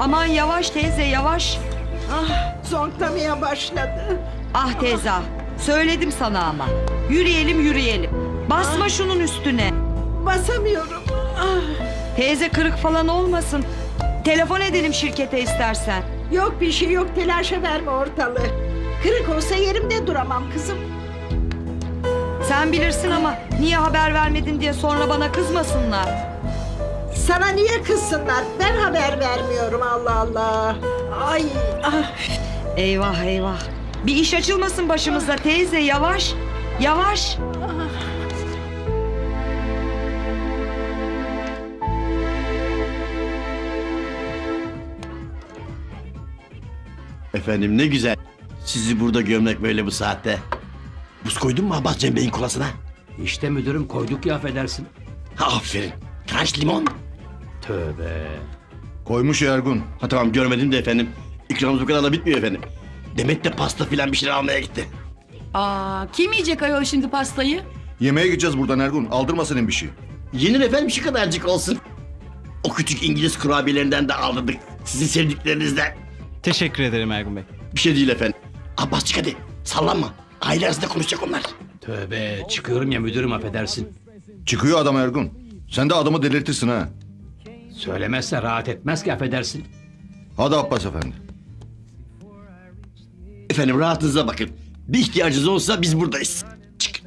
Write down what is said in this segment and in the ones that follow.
Aman yavaş teyze yavaş. Ah, zonklamaya başladı. Ah teyze ah. Söyledim sana ama. Yürüyelim yürüyelim. Basma şunun üstüne. Basamıyorum. Ah, Teyze kırık falan olmasın. Telefon edelim şirkete istersen. yok bir şey yok telaşa verme ortalığı. Kırık olsa yerimde duramam kızım. Sen bilirsin ama niye haber vermedin diye sonra bana kızmasınlar. Sana niye kızsınlar? Ben haber vermiyorum Allah Allah. Ay ah. Eyvah eyvah. Bir iş açılmasın başımıza teyze yavaş. Yavaş. Efendim ne güzel. Sizi burada gömlek böyle bu saatte. Buz koydun mu Abbas Cem Bey'in kolasına? İşte müdürüm koyduk ya affedersin. Ha, aferin. Kaç limon? Tövbe. Koymuş Ergun. Ha tamam görmedim de efendim. İkramımız bu kadar da bitmiyor efendim. Demet de pasta filan bir şeyler almaya gitti. Aa, kim yiyecek ayol şimdi pastayı? Yemeğe gideceğiz buradan Ergun. Aldırma senin bir şey. Yenir efendim şu kadarcık olsun. O küçük İngiliz kurabiyelerinden de aldırdık. Sizin sevdiklerinizden. Teşekkür ederim Ergun Bey. Bir şey değil efendim. Abbas çık hadi. Sallanma. Aile arasında konuşacak onlar. Tövbe çıkıyorum ya müdürüm affedersin. Çıkıyor adam Ergun. Sen de adamı delirtirsin ha. Söylemezse rahat etmez ki affedersin. Hadi Abbas efendi. Efendim rahatınıza bakın. Bir ihtiyacınız olsa biz buradayız. Çık.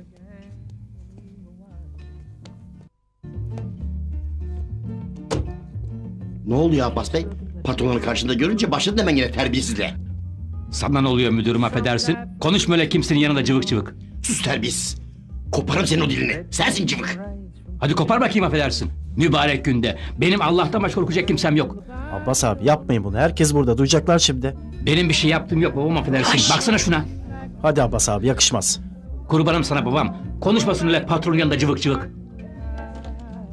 Ne oluyor Abbas Bey? Patronun karşında görünce başladın hemen yine terbiyesizle. Sana ne oluyor müdürüm affedersin. Konuşma öyle kimsenin yanında cıvık cıvık. Sus terbiyesiz. Koparım senin o dilini. Sensin cıvık. Hadi kopar bakayım affedersin. Mübarek günde. Benim Allah'tan başka korkacak kimsem yok. Abbas abi yapmayın bunu. Herkes burada. Duyacaklar şimdi. Benim bir şey yaptığım yok babam affedersin. Baksana şuna. Hadi Abbas abi yakışmaz. Kurbanım sana babam. Konuşmasın öyle patronun yanında cıvık cıvık.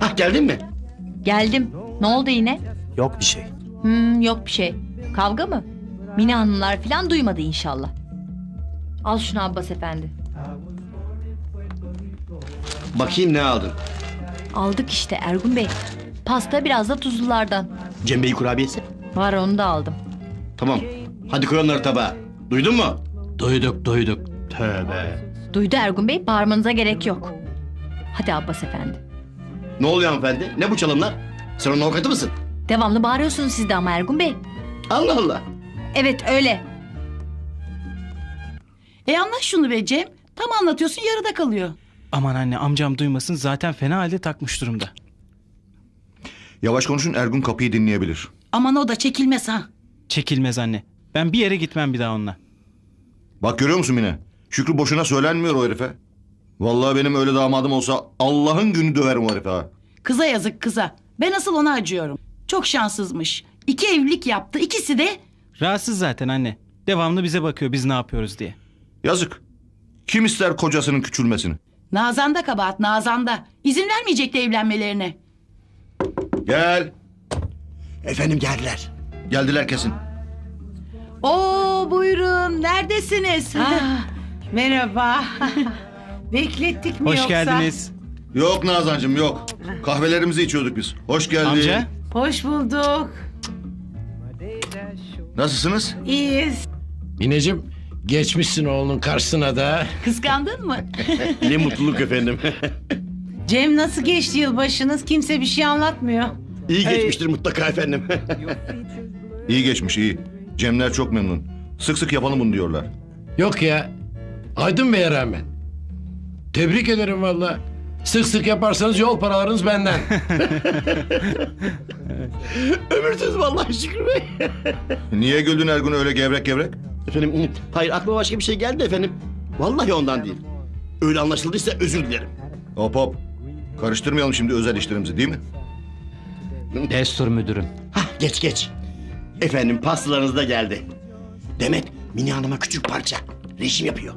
Hah geldin mi? Geldim. Ne oldu yine? Yok bir şey. Hmm, yok bir şey. Kavga mı? Mine hanımlar falan duymadı inşallah. Al şunu Abbas efendi. Bakayım ne aldın? Aldık işte Ergun Bey. Pasta biraz da tuzlulardan. Cem Bey kurabiyesi. Var onu da aldım. Tamam. Hadi koy onları tabağa. Duydun mu? Duyduk duyduk. Tövbe. Duydu Ergun Bey bağırmanıza gerek yok. Hadi Abbas efendi. Ne oluyor hanımefendi? Ne bu çalımlar? Sen onun avukatı mısın? Devamlı bağırıyorsunuz siz de ama Ergun Bey. Allah Allah. Evet öyle. E anlat şunu be Cem. Tam anlatıyorsun yarıda kalıyor. Aman anne amcam duymasın zaten fena halde takmış durumda. Yavaş konuşun Ergun kapıyı dinleyebilir. Aman o da çekilmez ha. Çekilmez anne. Ben bir yere gitmem bir daha onunla. Bak görüyor musun Mine? Şükrü boşuna söylenmiyor o herife. Vallahi benim öyle damadım olsa Allah'ın günü döverim o herife ha. Kıza yazık kıza. Ben asıl ona acıyorum. Çok şanssızmış. İki evlilik yaptı. İkisi de Rahatsız zaten anne. Devamlı bize bakıyor biz ne yapıyoruz diye. Yazık. Kim ister kocasının küçülmesini? Nazan'da kabahat Nazan'da. İzin vermeyecekti evlenmelerine. Gel. Efendim geldiler. Geldiler kesin. Oo buyurun. Neredesiniz? Merhaba. Beklettik mi Hoş yoksa? geldiniz. Yok Nazancığım yok. Kahvelerimizi içiyorduk biz. Hoş geldin. Amca. Hoş bulduk. Nasılsınız? İyiyiz. Mineciğim geçmişsin oğlunun karşısına da. Kıskandın mı? Ne mutluluk efendim. Cem nasıl geçti yılbaşınız? Kimse bir şey anlatmıyor. İyi geçmiştir mutlaka efendim. İyi geçmiş iyi. Cemler çok memnun. Sık sık yapalım bunu diyorlar. Yok ya. Aydın Bey'e rağmen. Tebrik ederim valla. Sık sık yaparsanız yol paralarınız benden. Ömürsüz vallahi Şükrü Bey. Niye güldün Ergun öyle gevrek gevrek? Efendim hayır aklıma başka bir şey geldi efendim. Vallahi ondan değil. Öyle anlaşıldıysa özür dilerim. Hop hop. Karıştırmayalım şimdi özel işlerimizi değil mi? Destur müdürüm. Hah geç geç. Efendim pastalarınız da geldi. Demet Mine Hanım'a küçük parça. Reşim yapıyor.